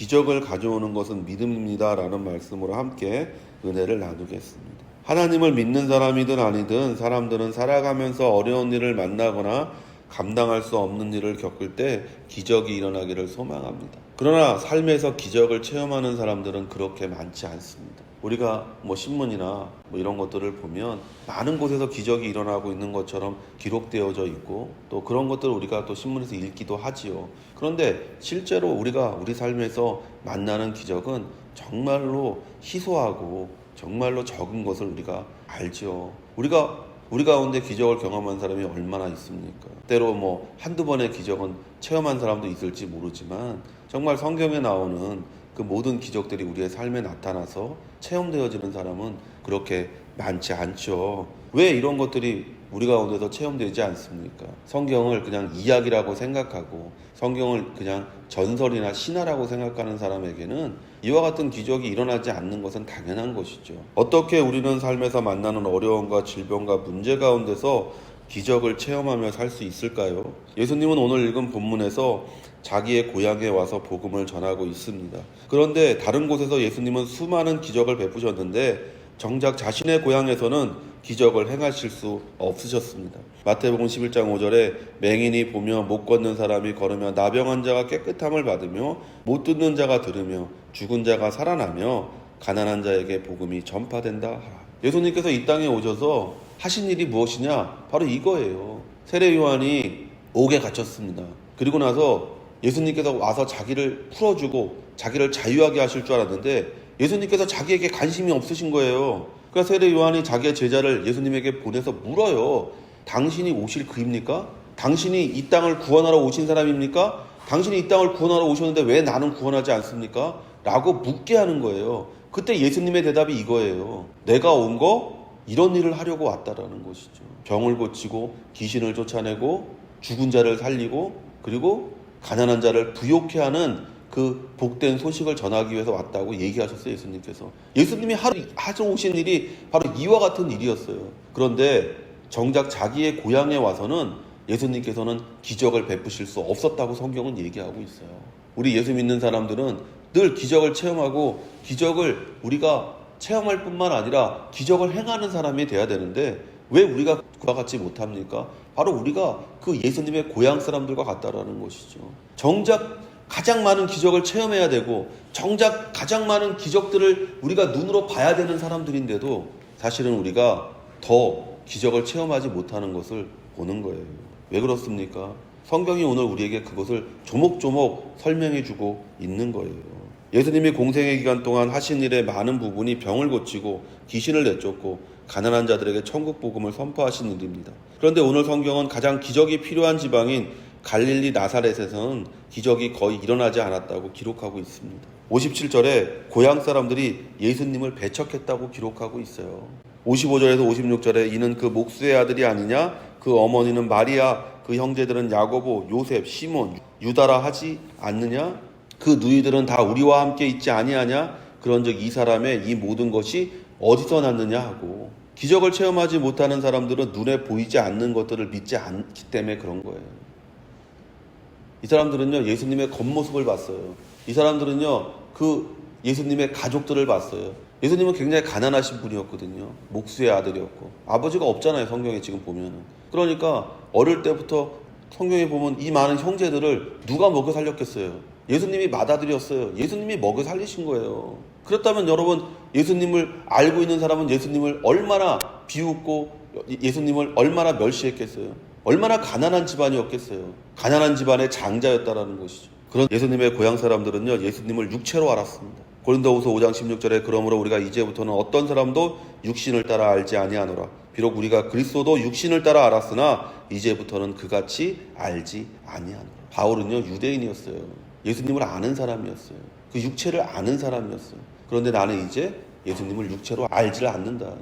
기적을 가져오는 것은 믿음입니다 라는 말씀으로 함께 은혜를 나누겠습니다. 하나님을 믿는 사람이든 아니든 사람들은 살아가면서 어려운 일을 만나거나 감당할 수 없는 일을 겪을 때 기적이 일어나기를 소망합니다. 그러나 삶에서 기적을 체험하는 사람들은 그렇게 많지 않습니다. 우리가 뭐 신문이나 뭐 이런 것들을 보면 많은 곳에서 기적이 일어나고 있는 것처럼 기록되어져 있고 또 그런 것들을 우리가 또 신문에서 읽기도 하지요. 그런데 실제로 우리가 우리 삶에서 만나는 기적은 정말로 희소하고 정말로 적은 것을 우리가 알죠. 우리가 우리 가운데 기적을 경험한 사람이 얼마나 있습니까? 때로 뭐 한두 번의 기적은 체험한 사람도 있을지 모르지만 정말 성경에 나오는 그 모든 기적들이 우리의 삶에 나타나서 체험되어지는 사람은 그렇게 많지 않죠. 왜 이런 것들이 우리 가운데서 체험되지 않습니까? 성경을 그냥 이야기라고 생각하고 성경을 그냥 전설이나 신화라고 생각하는 사람에게는 이와 같은 기적이 일어나지 않는 것은 당연한 것이죠. 어떻게 우리는 삶에서 만나는 어려움과 질병과 문제 가운데서 기적을 체험하며 살 수 있을까요? 예수님은 오늘 읽은 본문에서 자기의 고향에 와서 복음을 전하고 있습니다. 그런데 다른 곳에서 예수님은 수많은 기적을 베푸셨는데 정작 자신의 고향에서는 기적을 행하실 수 없으셨습니다. 마태복음 11장 5절에 맹인이 보며 못 걷는 사람이 걸으며 나병한 자가 깨끗함을 받으며 못 듣는 자가 들으며 죽은 자가 살아나며 가난한 자에게 복음이 전파된다 하라. 예수님께서 이 땅에 오셔서 하신 일이 무엇이냐? 바로 이거예요. 세례 요한이 옥에 갇혔습니다. 그리고 나서 예수님께서 와서 자기를 풀어주고 자기를 자유하게 하실 줄 알았는데 예수님께서 자기에게 관심이 없으신 거예요. 그러니까 세례 요한이 자기의 제자를 예수님에게 보내서 물어요. 당신이 오실 그입니까? 당신이 이 땅을 구원하러 오신 사람입니까? 당신이 이 땅을 구원하러 오셨는데 왜 나는 구원하지 않습니까? 라고 묻게 하는 거예요. 그때 예수님의 대답이 이거예요. 내가 온 거 이런 일을 하려고 왔다라는 것이죠. 병을 고치고 귀신을 쫓아내고 죽은 자를 살리고 그리고 가난한 자를 부욕해 하는 그 복된 소식을 전하기 위해서 왔다고 얘기하셨어요, 예수님께서. 예수님이 하루, 하루 오신 일이 바로 이와 같은 일이었어요. 그런데 정작 자기의 고향에 와서는 예수님께서는 기적을 베푸실 수 없었다고 성경은 얘기하고 있어요. 우리 예수 믿는 사람들은 늘 기적을 체험하고 기적을 우리가 체험할 뿐만 아니라 기적을 행하는 사람이 돼야 되는데 왜 우리가 그와 같지 못합니까? 바로 우리가 그 예수님의 고향 사람들과 같다라는 것이죠. 정작 가장 많은 기적을 체험해야 되고 정작 가장 많은 기적들을 우리가 눈으로 봐야 되는 사람들인데도 사실은 우리가 더 기적을 체험하지 못하는 것을 보는 거예요. 왜 그렇습니까? 성경이 오늘 우리에게 그것을 조목조목 설명해 주고 있는 거예요. 예수님이 공생의 기간 동안 하신 일의 많은 부분이 병을 고치고 귀신을 내쫓고 가난한 자들에게 천국 복음을 선포하신 일입니다. 그런데 오늘 성경은 가장 기적이 필요한 지방인 갈릴리 나사렛에서는 기적이 거의 일어나지 않았다고 기록하고 있습니다. 57절에 고향 사람들이 예수님을 배척했다고 기록하고 있어요. 55절에서 56절에 이는 그 목수의 아들이 아니냐 그 어머니는 마리아 그 형제들은 야고보 요셉 시몬 유다라 하지 않느냐 그 누이들은 다 우리와 함께 있지 아니하냐 그런즉 이 사람의 이 모든 것이 어디서 났느냐 하고 기적을 체험하지 못하는 사람들은 눈에 보이지 않는 것들을 믿지 않기 때문에 그런 거예요. 이 사람들은요 예수님의 겉모습을 봤어요. 이 사람들은요 그 예수님의 가족들을 봤어요. 예수님은 굉장히 가난하신 분이었거든요. 목수의 아들이었고 아버지가 없잖아요. 성경에 지금 보면은. 그러니까 어릴 때부터 성경에 보면 이 많은 형제들을 누가 먹여 살렸겠어요. 예수님이 맏아들이었어요. 예수님이 먹여 살리신 거예요. 그렇다면 여러분 예수님을 알고 있는 사람은 예수님을 얼마나 비웃고 예수님을 얼마나 멸시했겠어요. 얼마나 가난한 집안이었겠어요. 가난한 집안의 장자였다라는 것이죠. 그런 예수님의 고향 사람들은요 예수님을 육체로 알았습니다. 고린도후서 5장 16절에 그러므로 우리가 이제부터는 어떤 사람도 육신을 따라 알지 아니하노라. 비록 우리가 그리스도도 육신을 따라 알았으나 이제부터는 그같이 알지 아니하노라. 바울은요 유대인이었어요. 예수님을 아는 사람이었어요. 그 육체를 아는 사람이었어요. 그런데 나는 이제 예수님을 육체로 알지를 않는다.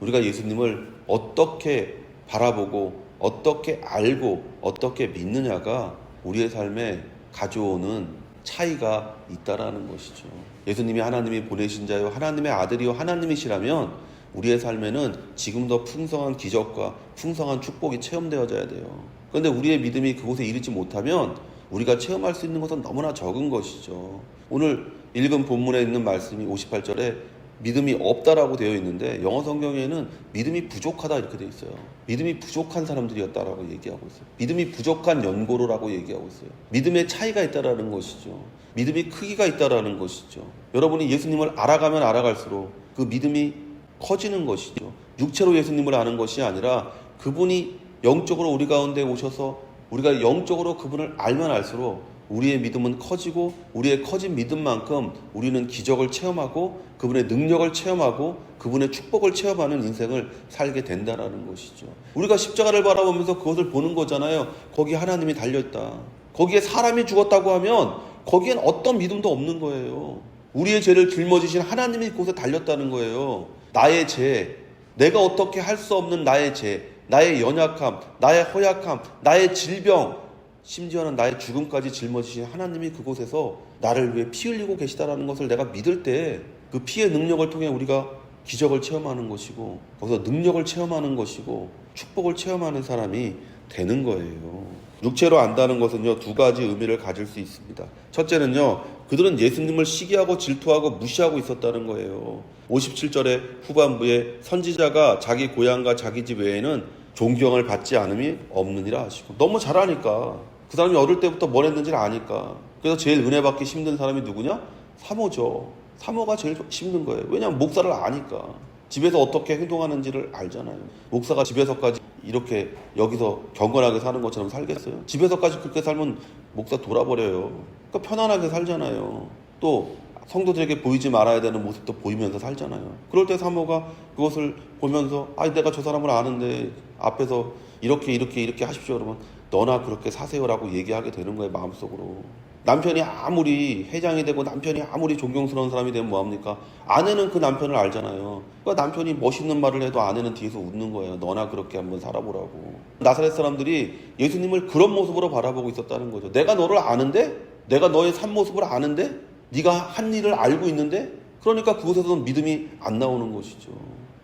우리가 예수님을 어떻게 바라보고 어떻게 알고 어떻게 믿느냐가 우리의 삶에 가져오는 차이가 있다라는 것이죠. 예수님이 하나님이 보내신 자요 하나님의 아들이요 하나님이시라면 우리의 삶에는 지금 더 풍성한 기적과 풍성한 축복이 체험되어져야 돼요. 그런데 우리의 믿음이 그곳에 이르지 못하면 우리가 체험할 수 있는 것은 너무나 적은 것이죠. 오늘 읽은 본문에 있는 말씀이 58절에 믿음이 없다라고 되어 있는데 영어 성경에는 믿음이 부족하다 이렇게 되어 있어요. 믿음이 부족한 사람들이었다라고 얘기하고 있어요. 믿음이 부족한 연고로라고 얘기하고 있어요. 믿음의 차이가 있다라는 것이죠. 믿음이 크기가 있다라는 것이죠. 여러분이 예수님을 알아가면 알아갈수록 그 믿음이 커지는 것이죠. 육체로 예수님을 아는 것이 아니라 그분이 영적으로 우리 가운데 오셔서 우리가 영적으로 그분을 알면 알수록 우리의 믿음은 커지고 우리의 커진 믿음만큼 우리는 기적을 체험하고 그분의 능력을 체험하고 그분의 축복을 체험하는 인생을 살게 된다라는 것이죠. 우리가 십자가를 바라보면서 그것을 보는 거잖아요. 거기 하나님이 달려있다. 거기에 사람이 죽었다고 하면 거기엔 어떤 믿음도 없는 거예요. 우리의 죄를 짊어지신 하나님이 그곳에 달렸다는 거예요. 나의 죄, 내가 어떻게 할 수 없는 나의 죄, 나의 연약함, 나의 허약함, 나의 질병, 심지어는 나의 죽음까지 짊어지신 하나님이 그곳에서 나를 위해 피 흘리고 계시다라는 것을 내가 믿을 때 그 피의 능력을 통해 우리가 기적을 체험하는 것이고 거기서 능력을 체험하는 것이고 축복을 체험하는 사람이 되는 거예요. 육체로 안다는 것은요 두 가지 의미를 가질 수 있습니다. 첫째는요 그들은 예수님을 시기하고 질투하고 무시하고 있었다는 거예요. 57절의 후반부에 선지자가 자기 고향과 자기 집 외에는 존경을 받지 않음이 없느니라 하시고 너무 잘하니까 그 사람이 어릴 때부터 뭘 했는지를 아니까 그래서 제일 은혜 받기 힘든 사람이 누구냐? 사모죠. 사모가 제일 힘든 거예요. 왜냐하면 목사를 아니까 집에서 어떻게 행동하는지를 알잖아요. 목사가 집에서까지 이렇게 여기서 경건하게 사는 것처럼 살겠어요? 집에서까지 그렇게 살면 목사 돌아버려요. 그러니까 편안하게 살잖아요. 또 성도들에게 보이지 말아야 되는 모습도 보이면서 살잖아요. 그럴 때 사모가 그것을 보면서 아 내가 저 사람을 아는데 앞에서 이렇게 이렇게 이렇게 하십시오 그러면 너나 그렇게 사세요라고 얘기하게 되는 거예요 마음속으로. 남편이 아무리 회장이 되고 남편이 아무리 존경스러운 사람이 되면 뭐합니까? 아내는 그 남편을 알잖아요. 그러니까 남편이 멋있는 말을 해도 아내는 뒤에서 웃는 거예요. 너나 그렇게 한번 살아보라고. 나사렛 사람들이 예수님을 그런 모습으로 바라보고 있었다는 거죠. 내가 너를 아는데? 내가 너의 삶 모습을 아는데? 네가 한 일을 알고 있는데? 그러니까 그곳에서는 믿음이 안 나오는 것이죠.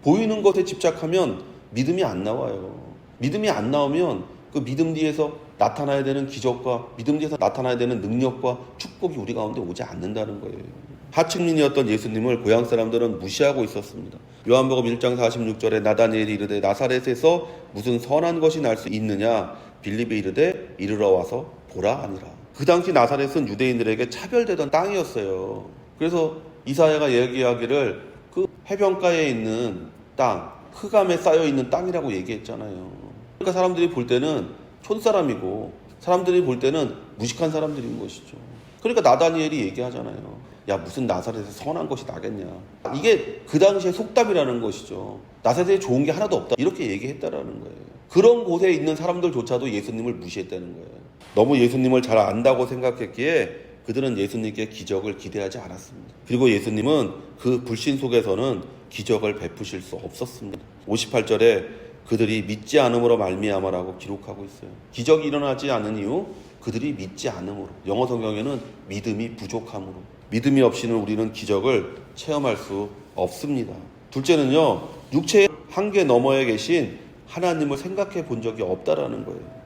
보이는 것에 집착하면 믿음이 안 나와요. 믿음이 안 나오면 그 믿음 뒤에서 나타나야 되는 기적과 믿음 뒤에서 나타나야 되는 능력과 축복이 우리 가운데 오지 않는다는 거예요. 하층민이었던 예수님을 고향 사람들은 무시하고 있었습니다. 요한복음 1장 46절에 나다니엘이 이르되 나사렛에서 무슨 선한 것이 날 수 있느냐 빌립이 이르되 이르러 와서 보라 아니라. 그 당시 나사렛은 유대인들에게 차별되던 땅이었어요. 그래서 이사야가 얘기하기를 그 해변가에 있는 땅, 흑암에 쌓여 있는 땅이라고 얘기했잖아요. 그러니까 사람들이 볼 때는 촌사람이고 사람들이 볼 때는 무식한 사람들인 것이죠. 그러니까 나다니엘이 얘기하잖아요. 야 무슨 나사렛에 선한 것이 나겠냐. 이게 그 당시에 속담이라는 것이죠. 나사렛에 좋은 게 하나도 없다. 이렇게 얘기했다라는 거예요. 그런 곳에 있는 사람들조차도 예수님을 무시했다는 거예요. 너무 예수님을 잘 안다고 생각했기에 그들은 예수님께 기적을 기대하지 않았습니다. 그리고 예수님은 그 불신 속에서는 기적을 베푸실 수 없었습니다. 58절에 그들이 믿지 않음으로 말미암아라고 기록하고 있어요. 기적이 일어나지 않은 이유 그들이 믿지 않음으로. 영어 성경에는 믿음이 부족함으로. 믿음이 없이는 우리는 기적을 체험할 수 없습니다. 둘째는요. 육체의 한계 너머에 계신 하나님을 생각해 본 적이 없다라는 거예요.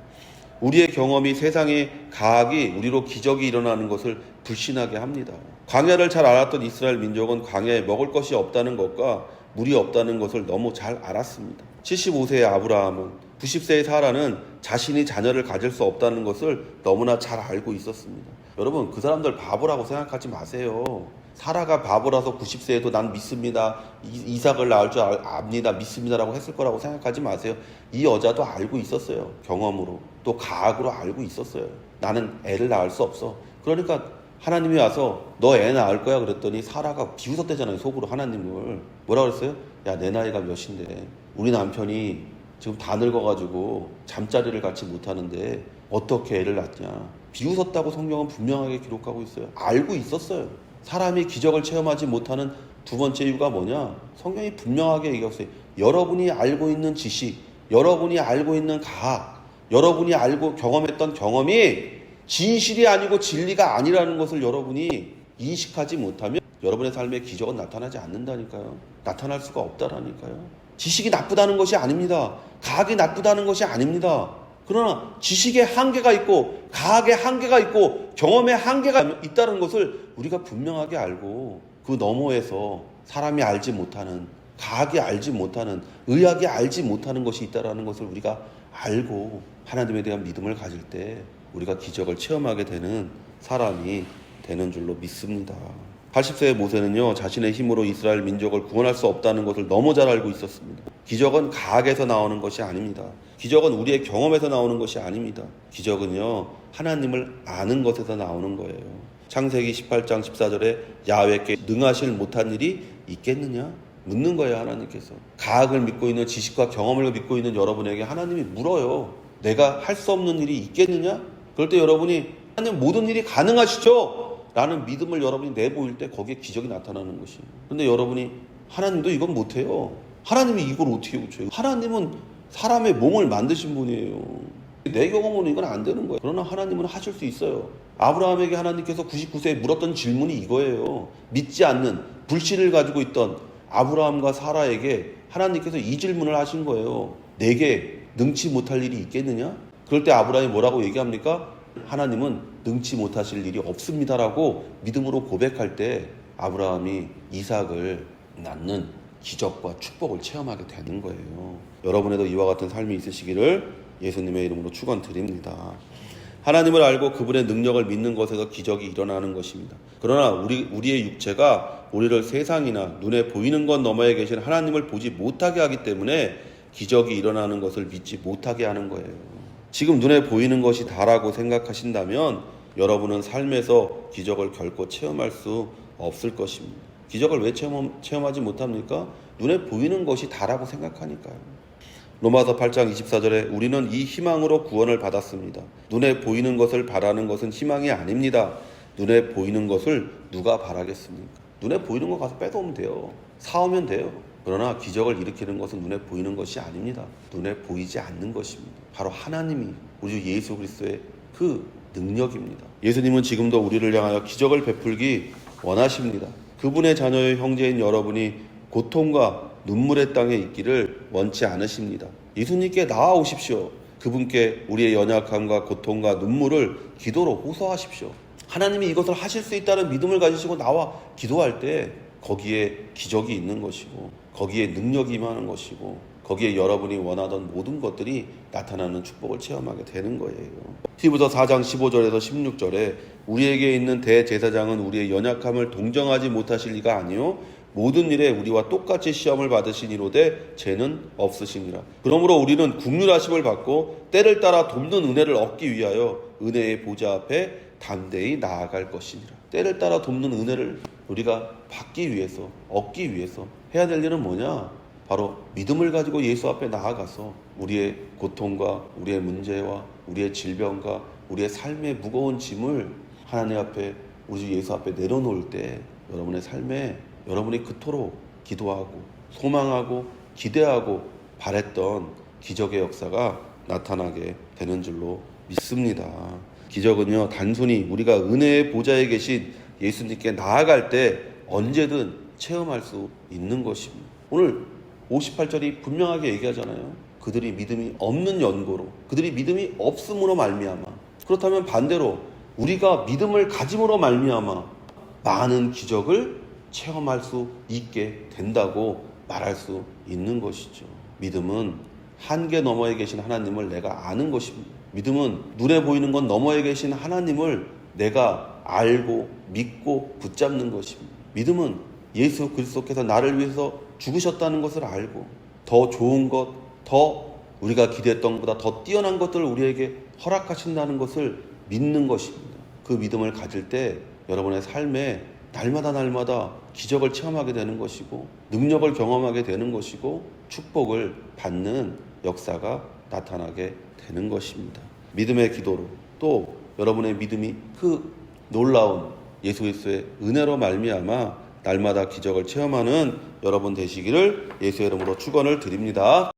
우리의 경험이 세상의 가학이 우리로 기적이 일어나는 것을 불신하게 합니다. 광야를 잘 알았던 이스라엘 민족은 광야에 먹을 것이 없다는 것과 물이 없다는 것을 너무 잘 알았습니다. 75세의 아브라함은 90세의 사라는 자신이 자녀를 가질 수 없다는 것을 너무나 잘 알고 있었습니다. 여러분, 그 사람들 바보라고 생각하지 마세요. 사라가 바보라서 90세에도 난 믿습니다. 이- 이삭을 낳을 줄 알- 압니다. 믿습니다라고 했을 거라고 생각하지 마세요. 이 여자도 알고 있었어요. 경험으로. 또 가학으로 알고 있었어요. 나는 애를 낳을 수 없어. 그러니까 하나님이 와서 너 애 낳을 거야 그랬더니 사라가 비웃었대잖아요. 속으로 하나님을. 뭐라 그랬어요? 야, 내 나이가 몇인데 우리 남편이 지금 다 늙어가지고 잠자리를 갖지 못하는데 어떻게 애를 낳냐. 비웃었다고 성경은 분명하게 기록하고 있어요. 알고 있었어요. 사람이 기적을 체험하지 못하는 두 번째 이유가 뭐냐? 성경이 분명하게 얘기하고 있어요. 여러분이 알고 있는 지식, 여러분이 알고 있는 가학, 여러분이 알고 경험했던 경험이 진실이 아니고 진리가 아니라는 것을 여러분이 인식하지 못하면 여러분의 삶에 기적은 나타나지 않는다니까요. 나타날 수가 없다라니까요. 지식이 나쁘다는 것이 아닙니다. 가학이 나쁘다는 것이 아닙니다. 그러나 지식의 한계가 있고 과학의 한계가 있고 경험의 한계가 있다는 것을 우리가 분명하게 알고 그 너머에서 사람이 알지 못하는 과학이 알지 못하는 의학이 알지 못하는 것이 있다라는 것을 우리가 알고 하나님에 대한 믿음을 가질 때 우리가 기적을 체험하게 되는 사람이 되는 줄로 믿습니다. 80세의 모세는요, 자신의 힘으로 이스라엘 민족을 구원할 수 없다는 것을 너무 잘 알고 있었습니다. 기적은 과학에서 나오는 것이 아닙니다. 기적은 우리의 경험에서 나오는 것이 아닙니다. 기적은요, 하나님을 아는 것에서 나오는 거예요. 창세기 18장 14절에 야외께 능하실 못한 일이 있겠느냐? 묻는 거예요, 하나님께서. 과학을 믿고 있는 지식과 경험을 믿고 있는 여러분에게 하나님이 물어요. 내가 할 수 없는 일이 있겠느냐? 그럴 때 여러분이 하나님 모든 일이 가능하시죠? 라는 믿음을 여러분이 내보일 때 거기에 기적이 나타나는 것이에요. 근데 여러분이 하나님도 이건 못해요. 하나님이 이걸 어떻게 고쳐요? 하나님은 사람의 몸을 만드신 분이에요. 내 경험으로 이건 안 되는 거예요. 그러나 하나님은 하실 수 있어요. 아브라함에게 하나님께서 99세에 물었던 질문이 이거예요. 믿지 않는 불신을 가지고 있던 아브라함과 사라에게 하나님께서 이 질문을 하신 거예요. 내게 능치 못할 일이 있겠느냐? 그럴 때 아브라함이 뭐라고 얘기합니까? 하나님은 능치 못하실 일이 없습니다라고 믿음으로 고백할 때 아브라함이 이삭을 낳는 기적과 축복을 체험하게 되는 거예요. 여러분에도 이와 같은 삶이 있으시기를 예수님의 이름으로 축원드립니다. 하나님을 알고 그분의 능력을 믿는 것에서 기적이 일어나는 것입니다. 그러나 우리 우리의 육체가 우리를 세상이나 눈에 보이는 것 너머에 계신 하나님을 보지 못하게 하기 때문에 기적이 일어나는 것을 믿지 못하게 하는 거예요. 지금 눈에 보이는 것이 다라고 생각하신다면 여러분은 삶에서 기적을 결코 체험할 수 없을 것입니다. 기적을 왜 체험, 체험하지 못합니까? 눈에 보이는 것이 다라고 생각하니까요. 로마서 8장 24절에 우리는 이 희망으로 구원을 받았습니다. 눈에 보이는 것을 바라는 것은 희망이 아닙니다. 눈에 보이는 것을 누가 바라겠습니까? 눈에 보이는 거 가서 뺏어오면 돼요. 사오면 돼요. 그러나 기적을 일으키는 것은 눈에 보이는 것이 아닙니다. 눈에 보이지 않는 것입니다. 바로 하나님이 우리 주 예수 그리스도의 그 능력입니다. 예수님은 지금도 우리를 향하여 기적을 베풀기 원하십니다. 그분의 자녀의 형제인 여러분이 고통과 눈물의 땅에 있기를 원치 않으십니다. 예수님께 나아오십시오. 그분께 우리의 연약함과 고통과 눈물을 기도로 호소하십시오. 하나님이 이것을 하실 수 있다는 믿음을 가지시고 나와 기도할 때 거기에 기적이 있는 것이고 거기에 능력이 임하는 것이고 거기에 여러분이 원하던 모든 것들이 나타나는 축복을 체험하게 되는 거예요. 히브리서 4장 15절에서 16절에 우리에게 있는 대제사장은 우리의 연약함을 동정하지 못하실 리가 아니요 모든 일에 우리와 똑같이 시험을 받으시니로되 죄는 없으시니라. 그러므로 우리는 국률하심을 받고 때를 따라 돕는 은혜를 얻기 위하여 은혜의 보좌 앞에 담대히 나아갈 것이니라. 때를 따라 돕는 은혜를 우리가 받기 위해서 얻기 위해서 해야 될 일은 뭐냐? 바로 믿음을 가지고 예수 앞에 나아가서 우리의 고통과 우리의 문제와 우리의 질병과 우리의 삶의 무거운 짐을 하나님 앞에 우리 주 예수 앞에 내려놓을 때 여러분의 삶에 여러분이 그토록 기도하고 소망하고 기대하고 바랬던 기적의 역사가 나타나게 되는 줄로 믿습니다. 기적은요, 단순히 우리가 은혜의 보좌에 계신 예수님께 나아갈 때 언제든 체험할 수 있는 것입니다. 오늘 58절이 분명하게 얘기하잖아요. 그들이 믿음이 없는 연고로, 그들이 믿음이 없음으로 말미암아. 그렇다면 반대로 우리가 믿음을 가짐으로 말미암아 많은 기적을 체험할 수 있게 된다고 말할 수 있는 것이죠. 믿음은 한계 너머에 계신 하나님을 내가 아는 것입니다. 믿음은 눈에 보이는 건 너머에 계신 하나님을 내가 알고 믿고 붙잡는 것입니다. 믿음은 예수 그리스도께서 나를 위해서 죽으셨다는 것을 알고 더 좋은 것, 더 우리가 기대했던 것보다 더 뛰어난 것들을 우리에게 허락하신다는 것을 믿는 것입니다. 그 믿음을 가질 때 여러분의 삶에 날마다 날마다 기적을 체험하게 되는 것이고 능력을 경험하게 되는 것이고 축복을 받는 역사가 나타나게 되는 것입니다. 믿음의 기도로 또 여러분의 믿음이 그 놀라운 예수 그리스도의 은혜로 말미암아 날마다 기적을 체험하는 여러분 되시기를 예수의 이름으로 축원을 드립니다.